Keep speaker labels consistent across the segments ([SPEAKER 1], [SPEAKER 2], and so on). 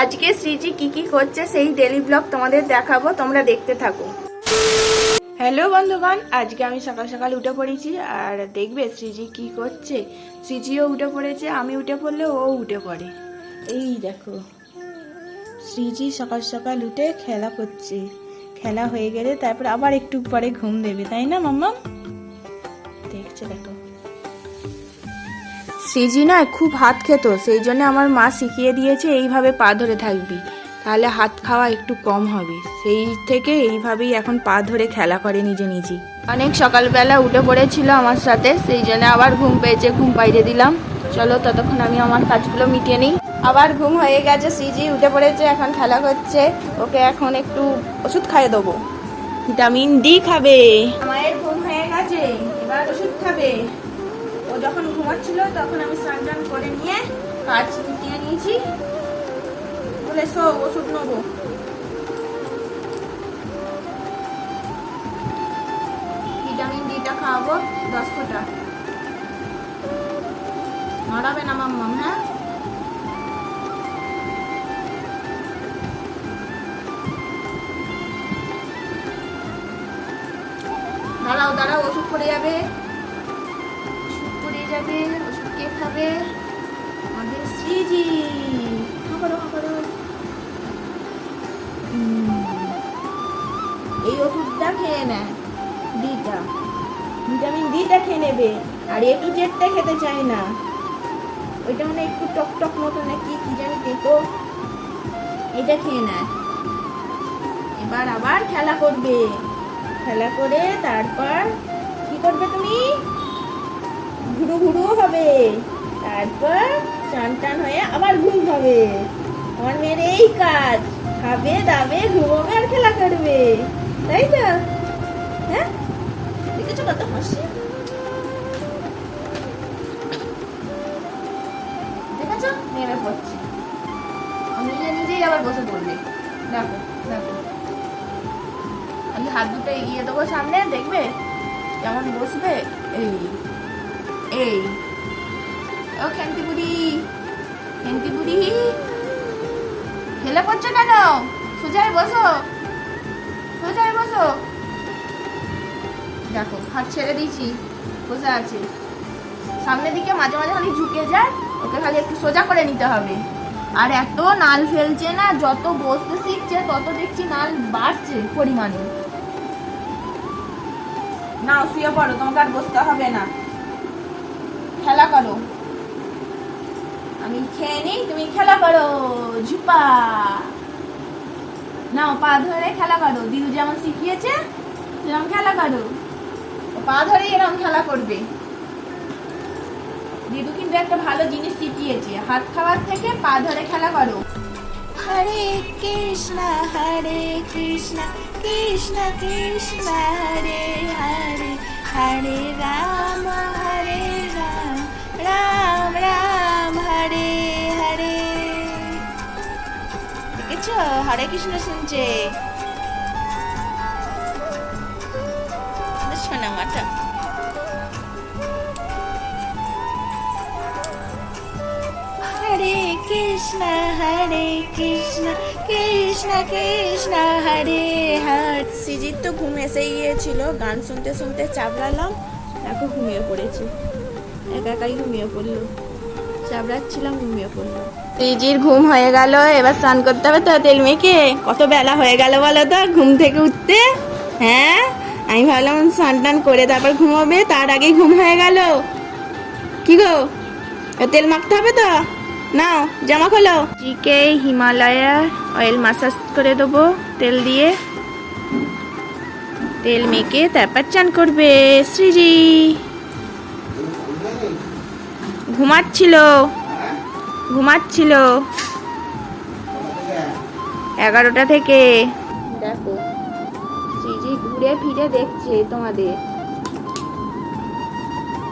[SPEAKER 1] আজকে শ্রীজি কি কি করছে সেই ডেলি ব্লগ তোমাদের দেখাবো তোমরা দেখতে থাকো হ্যালো বন্ধুগণ আজকে আমি সকাল সকাল উঠে পড়েছি আর দেখবে শ্রীজি কি করছে শ্রীজিও উঠে পড়েছে আমি উঠে পড়লে ও উঠে পড়ে এই দেখো শ্রীজি সকাল সকাল উঠে খেলা করছে খেলা হয়ে গেলে তারপর আবার একটু পরে ঘুম দেবে তাই না মাম্মা দেখছে দেখো সিজি না খুব হাত খেত সেই জন্য আমার মা শিখিয়ে দিয়েছে এইভাবে পা ধরে থাকবি তাহলে হাত খাওয়া একটু কম হবে সেই থেকে এইভাবেই এখন পা ধরে খেলা করে নিজে নিজে অনেক সকালবেলা উঠে পড়েছিল আমার সাথে সেই জন্য আবার ঘুম পেয়েছে ঘুম পাইরে দিলাম চলো ততক্ষণ আমি আমার কাজগুলো মিটিয়ে নিই আবার ঘুম হয়ে গেছে সিজি উঠে পড়েছে এখন খেলা করছে ওকে এখন একটু ওষুধ খাইয়ে দেবো ভিটামিন ডি খাবে মায়ের ঘুম হয়ে গেছে এবার ওষুধ খাবে যখন ঘুমাচ্ছিল তখন আমি স্নান টান করে নিয়ে কাজ দিয়ে নিয়েছি বলে সব ওষুধ নেবো ভিটামিন ডিটা খাওয়াবো দশ ফোটা মারাবে না মাম্মাম হ্যাঁ দাঁড়াও দাঁড়াও ওষুধ পড়ে যাবে হবে আমাদের শ্রীজি এই ওষুধটা খেয়ে নেয় ডিটা ভিটামিন ডিটা খেয়ে নেবে আর এ টু জেডটা খেতে চায় না ওইটা মানে একটু টক টক মতো নাকি কি জানি দেখো এটা খেয়ে নেয় এবার আবার খেলা করবে খেলা করে তারপর কি করবে তুমি ঘুরু ঘুরু হবে তারপর চান টান হয়ে আবার ঘুম হবে আমার মেয়ের এই কাজ খাবে দাবে ঘুমাবে আর খেলা করবে তাই তো হ্যাঁ দেখেছো কত হাসি দেখেছো নেমে আমি নিজেই আবার বসে পড়লি দেখো দেখো আমি হাত দুটো এগিয়ে দেবো সামনে দেখবে কেমন বসবে এই এই ও ক্যান্তি বুড়ি ক্যান্তি বুড়ি খেলে পড়ছো কেন সোজায় বসো সোজায় বসো দেখো হাত ছেড়ে দিয়েছি বসে আছে সামনের দিকে মাঝে মাঝে খালি ঝুঁকে যায় ওকে খালি একটু সোজা করে নিতে হবে আর এত নাল ফেলছে না যত বসতে শিখছে তত দেখছি নাল বাড়ছে পরিমাণে না শুয়ে পড়ো তোমাকে আর বসতে হবে না খেলা করো আমি খেয়ে নিই তুমি খেলা করো ঝুপা নাও পা ধরে খেলা করো দিদু যেমন শিখিয়েছে সেরকম খেলা করো পা ধরে এরকম খেলা করবে দিদু কিন্তু একটা ভালো জিনিস শিখিয়েছে হাত খাওয়ার থেকে পা ধরে খেলা করো হরে কৃষ্ণ হরে কৃষ্ণ কৃষ্ণ কৃষ্ণ হরে হরে হরে রাম হরে দেখছো আচ্ছা, হরে কৃষ্ণ শুনছে শোনা মাটা হরে কৃষ্ণ হরে কৃষ্ণ কৃষ্ণ কৃষ্ণ হরে হরে সিজিৎ তো ঘুম এসে গিয়েছিল গান শুনতে শুনতে চাবড়ালাম এখন ঘুমিয়ে পড়েছে একা একাই ঘুমিয়ে পড়লো চাবড়াচ্ছিলাম ঘুমিয়ে পড়লো রিজির ঘুম হয়ে গেল এবার স্নান করতে হবে তো তেল মেখে কত বেলা হয়ে গেল বলো তো ঘুম থেকে উঠতে হ্যাঁ আমি ভাবলাম স্নান টান করে তারপর ঘুমাবে তার আগেই ঘুম হয়ে গেল কি গো তেল মাখতে হবে তো নাও জামা খোলো জিকে হিমালয়া অয়েল মাসাজ করে দেবো তেল দিয়ে তেল মেখে তারপর চান করবে শ্রীজি ঘুমাচ্ছিল ঘুমাচ্ছিল এগারোটা থেকে দেখো সিজি ঘুরে ফিরে দেখছে তোমাদের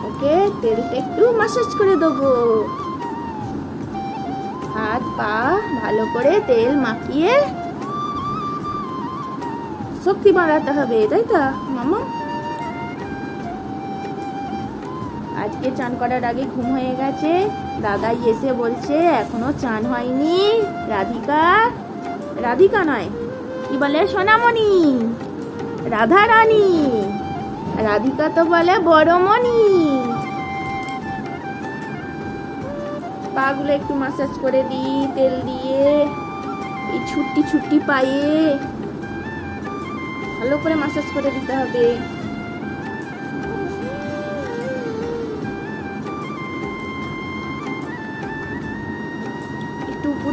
[SPEAKER 1] ওকে তেলটা একটু মাসাজ করে দেবো হাত পা ভালো করে তেল মাখিয়ে শক্তি বাড়াতে হবে তাই তো মামা আজকে চান করার আগে ঘুম হয়ে গেছে দাদাই এসে বলছে এখনো চান হয়নি রাধিকা রাধিকা নয় কি বলে সোনামণি রাধা রানী রাধিকা তো বলে বড়মণি পাগুলো একটু মাসাজ করে দিই তেল দিয়ে এই ছুটি ছুট্টি পায়ে ভালো করে মাসাজ করে দিতে হবে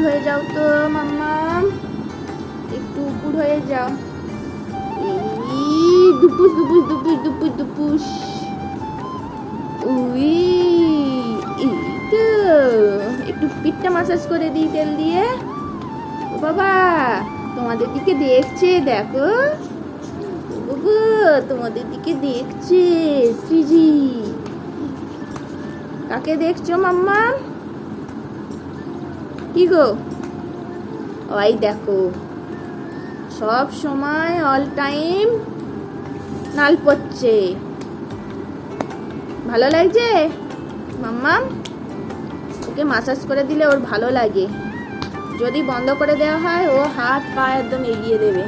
[SPEAKER 1] হয়ে যাও তো মাম্মা একটু উপুর হয়ে যাও দুপুস দুপুস দুপুস দুপুস দুপুস উই তো একটু পিঠটা মাসাজ করে দিই তেল দিয়ে ও বাবা তোমাদের দিকে দেখছে দেখো তোমাদের দিকে দেখছে শ্রীজি কাকে দেখছো মাম্মা কি গো ওই দেখো সব সময় অল টাইম নাল পড়ছে ভালো লাগছে মাম্মা ওকে মাসাজ করে দিলে ওর ভালো লাগে যদি বন্ধ করে দেওয়া হয় ও হাত পা একদম এগিয়ে দেবে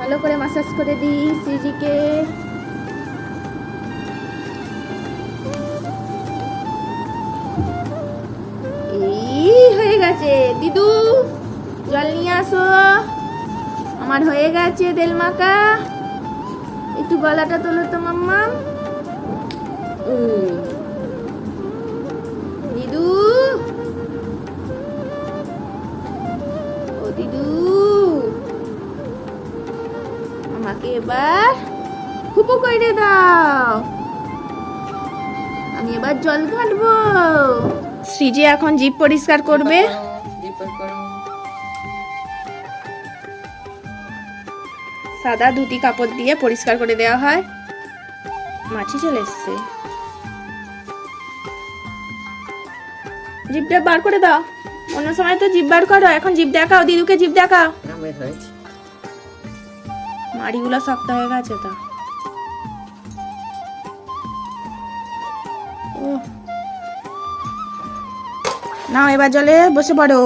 [SPEAKER 1] ভালো করে মাসাজ করে দিই সিজিকে গেছে দিদু জল নিয়ে আসো আমার হয়ে গেছে তেল একটু গলাটা তোলো তো মাম্মাম দিদু ও দিদু আমাকে এবার হুপু করে দাও আমি এবার জল ঘাটবো শ্রীজি এখন জিপ পরিষ্কার করবে সাদা ধুতি কাপড় দিয়ে পরিষ্কার করে দেওয়া হয় মাছি চলে এসছে জিপটা বার করে দাও অন্য সময় তো জিপ বার করো এখন জিপ দেখাও দিদুকে জিপ দেখাও মাড়িগুলো শক্ত হয়ে গেছে তো নাও এবার জলে বসে পড়ো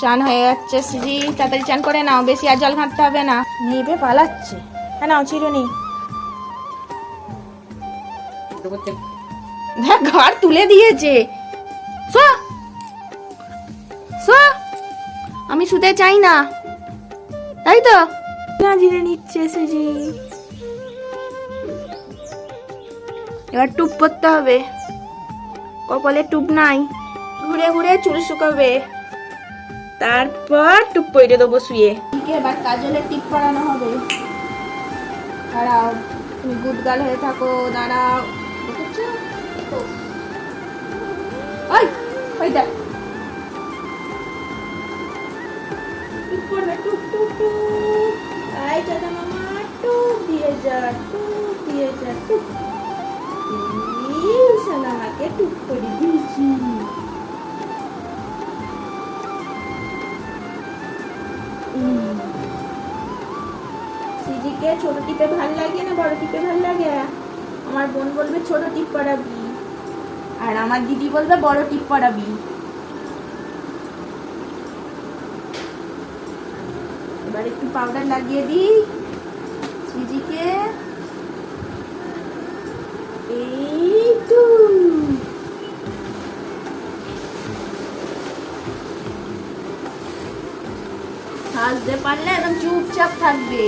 [SPEAKER 1] চান হয়ে যাচ্ছে সিজি তাড়াতাড়ি চান করে নাও বেশি আর জল ঘাঁটতে হবে না নিবে পালাচ্ছে হ্যাঁ নাও চিরুনি ঘর তুলে দিয়েছে আমি শুতে চাই না তাই তো না জিরে নিচ্ছে সুজি এবার টুপ পরতে হবে কপালে টুপ নাই ঘুরে ঘুরে চুল শুকাবে তারপর টুপ পরে দেবো শুয়ে এবার কাজলের টিপ করানো হবে তুমি গুড গাল হয়ে থাকো দাঁড়াও ওই দিয়ে যা দিয়ে যা শালাকে টুক করে দিয়েছি সিজিকে ছোট টিপে ভাল লাগে না বড় টিপে ভাল লাগে আমার বোন বলবে ছোট টিপ করাবি আর আমার দিদি বলবে বড় টিপ করাবি এবার একটু পাউডার লাগিয়ে দিই সিজিকে হাসতে পারলে একদম চুপচাপ থাকবে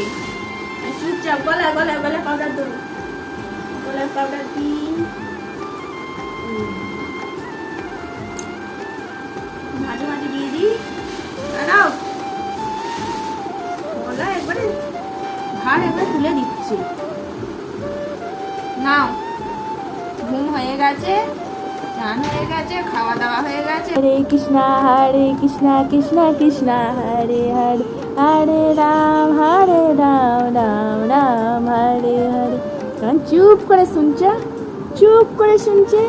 [SPEAKER 1] চুপচাপ গলায় গলায় গলায় পাউডার দিন গলায় পাউডার দিন মাঝে মাঝে দিয়ে দিই দাঁড়াও গলা একবারে ভার একবার তুলে দিচ্ছি নাও হরে কৃষ্ণা হরে কৃষ্ণা কৃষ্ণ কৃষ্ণ হরে হরে হরে রাম হরে রাম রাম রাম হরে হরে কারণ চুপ করে শুনছে চুপ করে শুনছে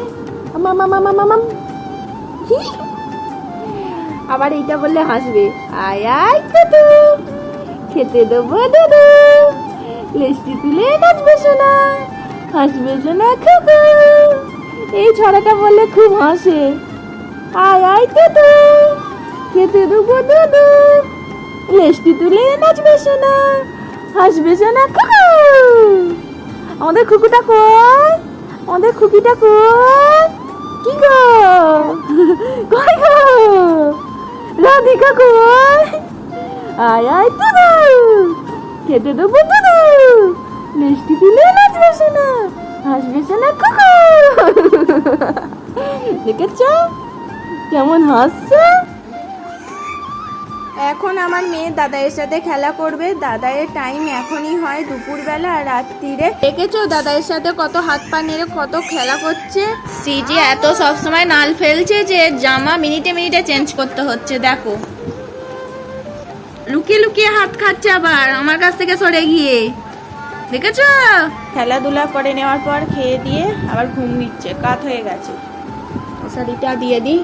[SPEAKER 1] আবার এইটা বললে হাসবে আয় আয় খেতে দেবো দাদু লেস্টি তুলে নাচবে শোনা হাসবে শোনা খাবো এই ছড়াটা বললে খুব হাসে আয় আয় তেতু খেতে দুবো দুদু লেস্টি তুলে নাচবে সোনা হাসবে সোনা কুকু আমাদের খুকুটা কই আমাদের খুকিটা কই কি গো কই গো রাধিকা কই আয় আয় দুদু খেতে দেবো দুদু মিষ্টি দিলে নাচবে সোনা হাসবে কুকু দেখেছ কেমন হাসছে এখন আমার মেয়ে দাদাইয়ের সাথে খেলা করবে দাদাইয়ের টাইম এখনই হয় দুপুরবেলা আর রাত্রিরে দেখেছো দাদাইয়ের সাথে কত হাত পা নেড়ে কত খেলা করছে সিজি এত সবসময় নাল ফেলছে যে জামা মিনিটে মিনিটে চেঞ্জ করতে হচ্ছে দেখো লুকিয়ে লুকিয়ে হাত খাচ্ছে আবার আমার কাছ থেকে সরে গিয়ে দেখেছ খেলাধুলা করে নেওয়ার পর খেয়ে দিয়ে আবার ঘুম নিচ্ছে কাত হয়ে গেছে শাড়িটা দিয়ে দিই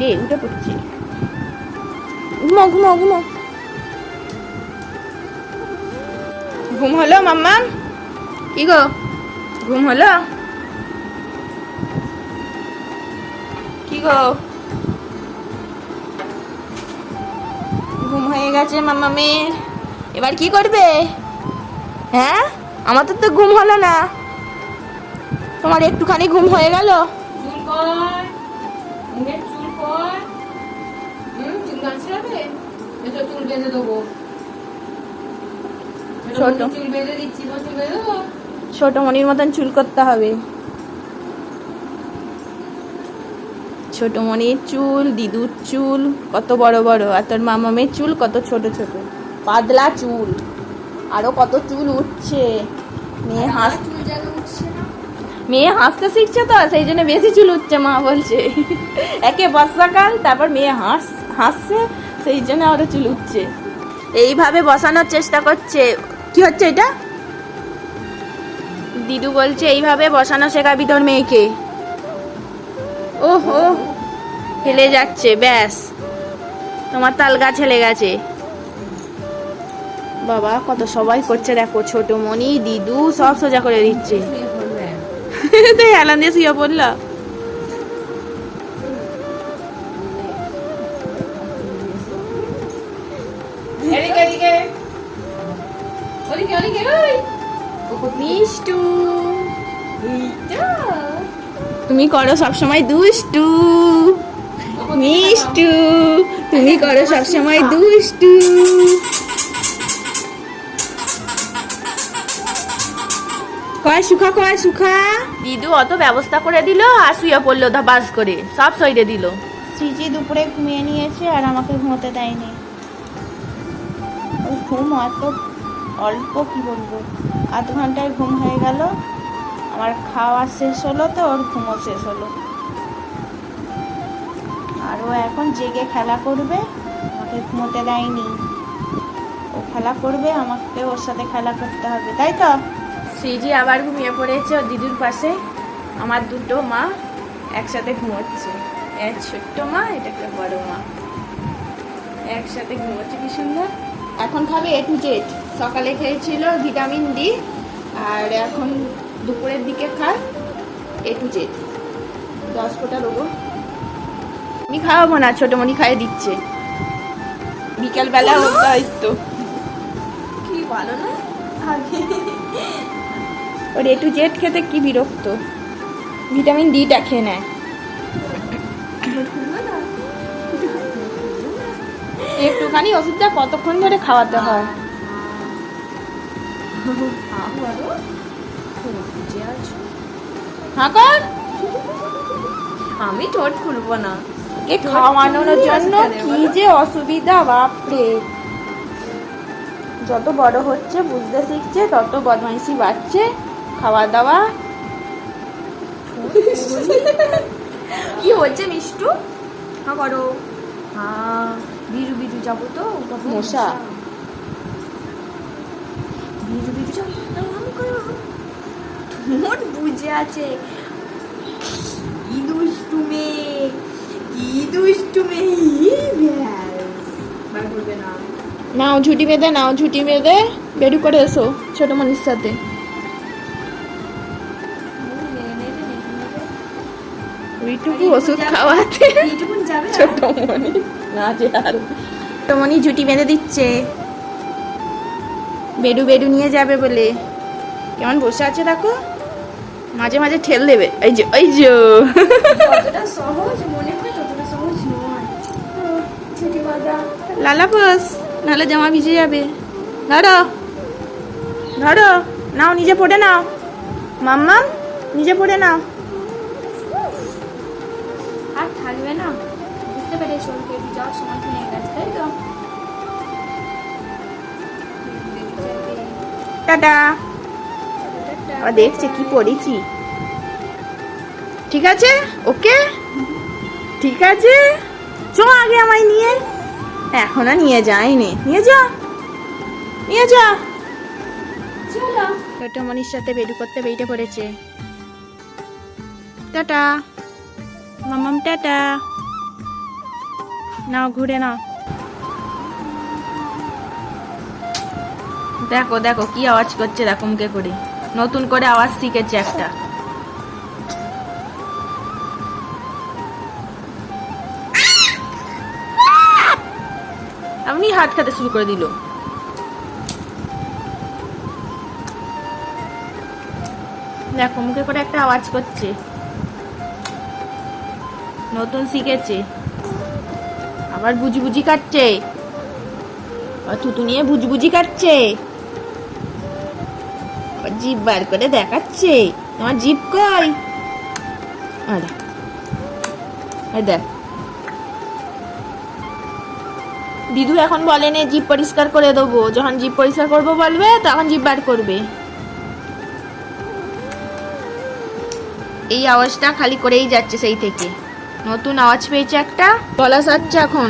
[SPEAKER 1] রে উঠে পড়ছে ঘুমো ঘুমো ঘুমো ঘুম হলো মাম্মা কি গো ঘুম হলো কি গো ঘুম হয়ে গেছে মাম্মা মেয়ে এবার কি করবে হ্যাঁ আমাদের তো ঘুম হলো না তোমার একটুখানি ঘুম হয়ে গেল ছোট মনির মতন চুল করতে হবে ছোট মনির চুল দিদুর চুল কত বড় বড় আর তোর মামামের চুল কত ছোট ছোট পাতলা চুল আরও কত চুল উঠছে মেয়ে হাস মেয়ে হাসতে শিখছে তো সেই জন্য বেশি চুল উঠছে মা বলছে একে বর্ষাকাল তারপর মেয়ে হাস হাসছে সেই জন্য আরও চুল উঠছে এইভাবে বসানোর চেষ্টা করছে কি হচ্ছে এটা দিদু বলছে এইভাবে বসানো শেখাবি তোর মেয়েকে ওহো হেলে যাচ্ছে ব্যাস তোমার তালগা ছেলে গেছে বাবা কত সবাই করছে দেখো ছোট মনি দিদু সব সোজা করে দিচ্ছে তাই হেলান দিয়ে শুয়ে পড়লো তুমি করো সবসময় দুষ্টু মিষ্টু তুমি করো সবসময় দুষ্টু কয় সুখা কয় সুখা দিদু অত ব্যবস্থা করে দিল আর শুয়ে পড়লো বাস করে সব সইরে দিল শ্রীজি দুপুরে ঘুমিয়ে নিয়েছে আর আমাকে ঘুমোতে দেয়নি ওই ঘুম অত অল্প কি বলবো আধ ঘন্টায় ঘুম হয়ে গেল আমার খাওয়া শেষ হলো তো ওর ঘুমও শেষ হলো আর ও এখন জেগে খেলা করবে আমাকে ঘুমোতে দেয়নি ও খেলা করবে আমাকে ওর সাথে খেলা করতে হবে তাই তো শ্রীজি আবার ঘুমিয়ে পড়েছে ও দিদুর পাশে আমার দুটো মা একসাথে ঘুমোচ্ছে এক ছোট্ট মা এটা একটা বড় মা একসাথে ঘুমোচ্ছে কি সুন্দর এখন খাবে এ টু জেড সকালে খেয়েছিল ভিটামিন ডি আর এখন দুপুরের দিকে খায় এ টু জেড দশ কোটা দেবো আমি খাওয়াবো না মনি খাইয়ে দিচ্ছে বিকেলবেলা ওর দায়িত্ব কি বলো না আগে ওর এ টু জেড খেতে কি বিরক্ত ভিটামিন ডিটা খেয়ে নেয় একটুখানি ওষুধটা কতক্ষণ ধরে খাওয়াতে হয় আমি চোট খুলবো না এ খাওয়ানোর জন্য কি যে অসুবিধা বাপরে যত বড় হচ্ছে বুঝতে শিখছে তত বদমাইশি বাড়ছে খাওয়া দাওয়া কি হচ্ছে মিষ্টু হ্যাঁ করো হ্যাঁ বিজু বিজু যাবো তো মশা বিজু বিজু যাবো ঠোঁট বুঝে আছে কি দুষ্টু মেয়ে কি দুষ্টু মেয়ে মানে নাও ঝুটি বেঁধে নাও ঝুটি বেঁধে বেরু করে এসো ছোট মানুষের সাথে এইটুকু ওষুধ খাওয়াতে ছোট মনি না যে আর মনি জুটি বেঁধে দিচ্ছে বেডু বেডু নিয়ে যাবে বলে কেমন বসে আছে দেখো মাঝে মাঝে ঠেল দেবে এই যে এই যে লালা বস নাহলে জামা ভিজে যাবে ধরো ধরো নাও নিজে পড়ে নাও মাম্মাম নিজে পড়ে নাও থাকবে না বুঝতে পেরেছো ওই বেবি যাওয়ার সময় তো নিয়ে গেছে তাই তো দেখছে কি পড়েছি ঠিক আছে ওকে ঠিক আছে চো আগে আমায় নিয়ে এখনো নিয়ে যায়নি নিয়ে যা নিয়ে যা ছোট মনির সাথে বেরু করতে বেরিয়ে পড়েছে টাটা মামাম টাটা নাও ঘুরে নাও দেখো দেখো কি আওয়াজ করছে দেখো মুখে করে নতুন করে আওয়াজ শিখেছে একটা আপনি হাত খাতে শুরু করে দিল দেখো মুখে করে একটা আওয়াজ করছে নতুন শিখেছে আবার বুঝি বুঝি কাটছে থুতু নিয়ে বুঝি বুঝি কাটছে জিভ বার করে দেখাচ্ছে তোমার জিভ কই দেখ দিদু এখন বলে নে জিভ পরিষ্কার করে দেবো যখন জিভ পরিষ্কার করবো বলবে তখন জিভ বার করবে এই আওয়াজটা খালি করেই যাচ্ছে সেই থেকে নতুন আওয়াজ পেয়েছে একটা বলা যাচ্ছে এখন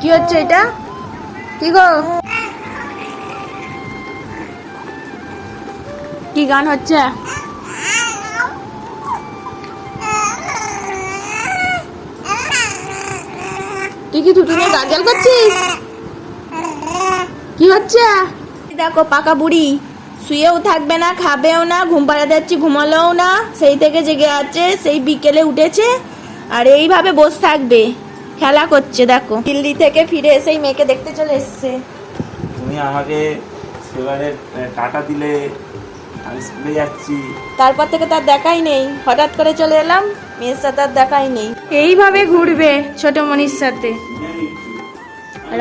[SPEAKER 1] কি হচ্ছে এটা কি গো কি গান হচ্ছে তুই কি দুটো গার্জাল করছিস কি হচ্ছে দেখো পাকা বুড়ি শুয়েও থাকবে না খাবেও না ঘুম পাড়া যাচ্ছি ঘুমালেও না সেই থেকে জেগে আছে সেই বিকেলে উঠেছে আর এইভাবে বসে থাকবে খেলা করছে দেখো দিল্লি থেকে ফিরে এসে মেয়েকে দেখতে চলে এসছে
[SPEAKER 2] তুমি আমাকে সেবারে টাটা দিলে আমি স্কুলে যাচ্ছি
[SPEAKER 1] তারপর থেকে তার দেখাই নেই হঠাৎ করে চলে এলাম মেয়ের সাথে আর দেখাই নেই এইভাবে ঘুরবে ছোট মনির সাথে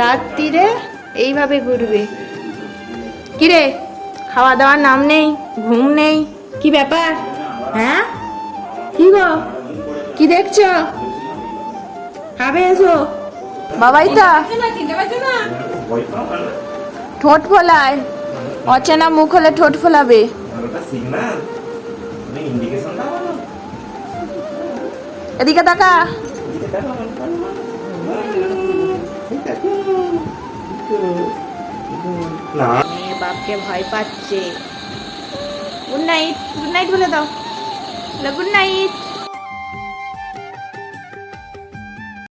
[SPEAKER 1] রাত্রিরে এইভাবে ঘুরবে কিরে খাওয়া দাওয়ার নাম নেই ঘুম নেই কি ব্যাপার হ্যাঁ কি গো কি দেখছ খাবে এসো বাবাই তা ঠোঁট ফোলায় অচেনা মুখ হলে ঠোঁট ফোলাবে এদিকে তাকা মেয়ে বাপকে ভয় পাচ্ছে গুড নাইট গুড নাইট বলে দাও গুড নাইট